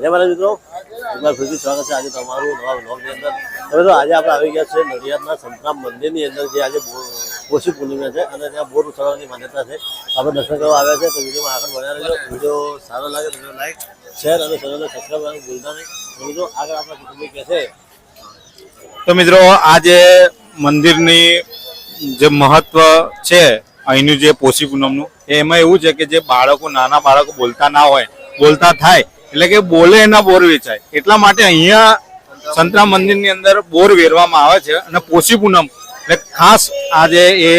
જય મારા મિત્રો. ફરીથી સ્વાગત છે આજે તમારું નવા બ્લોગની અંદર. હવે આજે આપણે આવી ગયા છે નડિયાદના સંતરામ મંદિરની અંદર, જે આજે ઓછી પૂર્ણિમા છે અને ત્યાં બોર ઉછાળવાની માન્યતા છે. આપણે દર્શન કરવા આવ્યા છે, તો વિડીયોમાં આગળ વધારે રહેજો. વીડિયો સારો લાગે તો લાઈક શેર અને ચેનલને સબસ્ક્રાઈબ કરવાનું ભૂલતા નહીં. મિત્રો, આગળ આપણા કુટુંબી કહે છે. તો મિત્રો, આજે મંદિરની જે મહત્વ છે, અહીંનું જે પોષી પૂનમનું, એમાં એવું છે કે જે બાળકો, નાના બાળકો બોલતા ના હોય, બોલતા થાય એટલે કે બોલે એના બોર વેચાય. એટલા માટે અહીંયા સંતરામ મંદિરની અંદર બોર વેરવામાં આવે છે અને પોષી પૂનમ, એટલે ખાસ આજે એ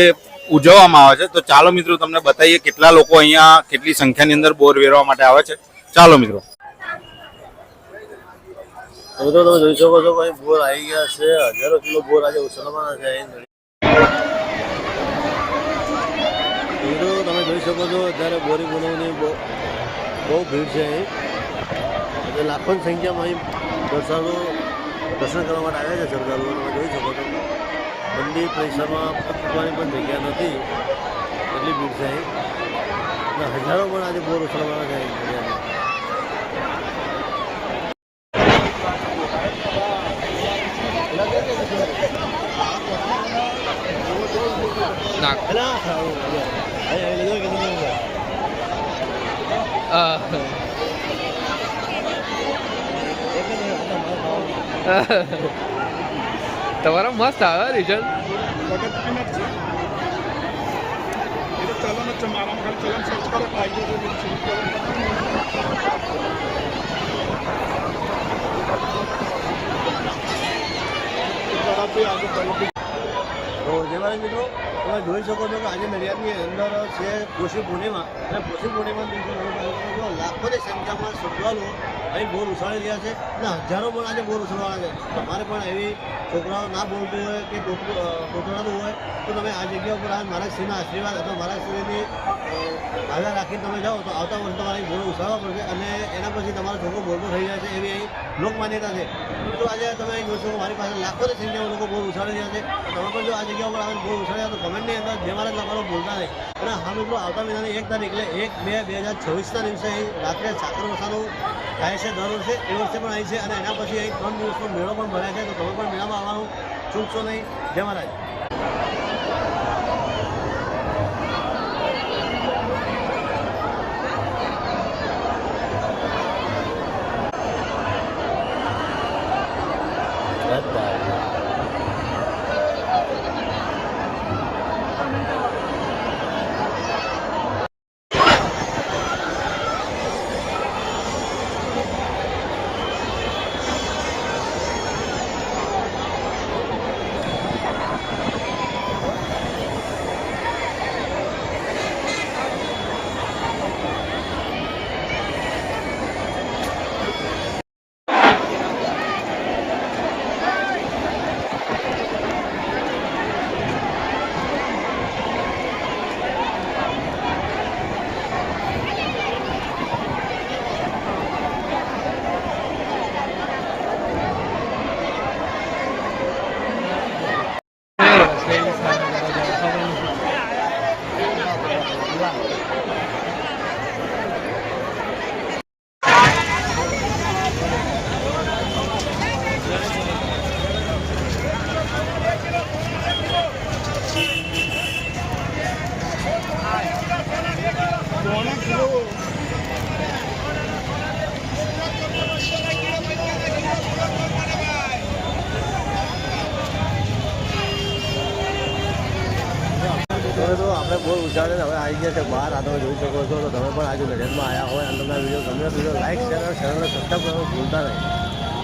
ઉજવવામાં આવે છે. તો ચાલો મિત્રો તમને બતાવીએ કેટલા લોકો અહીંયા કેટલી સંખ્યાની અંદર બોર વેરવા માટે આવે છે. ચાલો મિત્રો. મિત્રો તમે જોઈ શકો છો બોર આવી ગયા છે. હજારો કિલો બોર આજે ઉછળવાના જોઈ શકો છો, અત્યારે બોરી બહુ બહુ ભીડ છે અહીં. એટલે લાખોની સંખ્યામાં અહીં દર્શાવો દર્શન કરવા માટે આવ્યા છે શ્રદ્ધાળુઓ તમે જોઈ શકો છો. મંદિર પરિસરમાં ફૂટવાની પણ જગ્યા નથી. એટલી ભીડ છે અને હજારો પણ આજે બોર ઉછળવાના છે અહીં નડિયાદમાં. અલા, આવું, આવું. અહીં આવી લીધો કે નહીં લીધો? એક જ આટલા માલ ખાવાનું. તમારા મસ્ત આવે રિઝલ્ટ તો જે મારા મિત્રો. તમે જોઈ શકો છો કે આજે નડિયાદની અંદર છે કૃષિ પૂર્ણિમા. અને કૃષિ પૂર્ણિમા લાખોની સંખ્યામાં શ્રદ્ધાળુઓ અહીં બોર ઉછાળી રહ્યા છે અને હજારો પણ આજે બોર ઉછળવાના છે. તમારે પણ એવી છોકરાઓ ના બોલતું હોય કે તોતરું- હોય, તો તમે આ જગ્યા ઉપર આ મારા શ્રીના આશીર્વાદ અથવા મારા શ્રીની ભાગા રાખીને તમે જાઓ તો આવતા વર્ષે તમારે બોર ઉછાળવા પડશે અને એના પછી તમારો છોકરો બોલતો થઈ જાય છે એવી અહીં લોકમાન્યતા છે. મિત્રો આજે તમે જોશો મારી પાસે લાખોની સંખ્યામાં લોકો બોર ઉછાળી રહ્યા છે. તમે પણ જો આ જગ્યા ઉપર આવીને બોર ઉછાળ્યા તો કમેન્ટની અંદર જે મારા લખવાનો ભૂલતા નહીં અને હા મિત્રો આવતા મહિનાની એક તારીખ એટલે એક બે બે હજાર છવ્વીસના દિવસે અહીં રાત્રે સાકર વસાનું થાય છે દર વર્ષે. એ વર્ષે પણ અહીં છે અને એના પછી અહીં ત્રણ દિવસનો મેળો પણ ભરાય છે. તો તમે પણ મેળામાં આવવાનું ચૂકશો નહીં. જય મહારાજ. તો આપણે બહુ ઉછાળે હવે આવી ગયા છે બહાર. આ તમે જોઈ શકો છો તો તમે પણ આજે નડિયાદમાં આવ્યા હોય. અને તમને વીડિયો ગમ્યો તો લાઈક શેર ચેનલને સબસ્ક્રાઈબ કરવાનું ભૂલતા નહીં.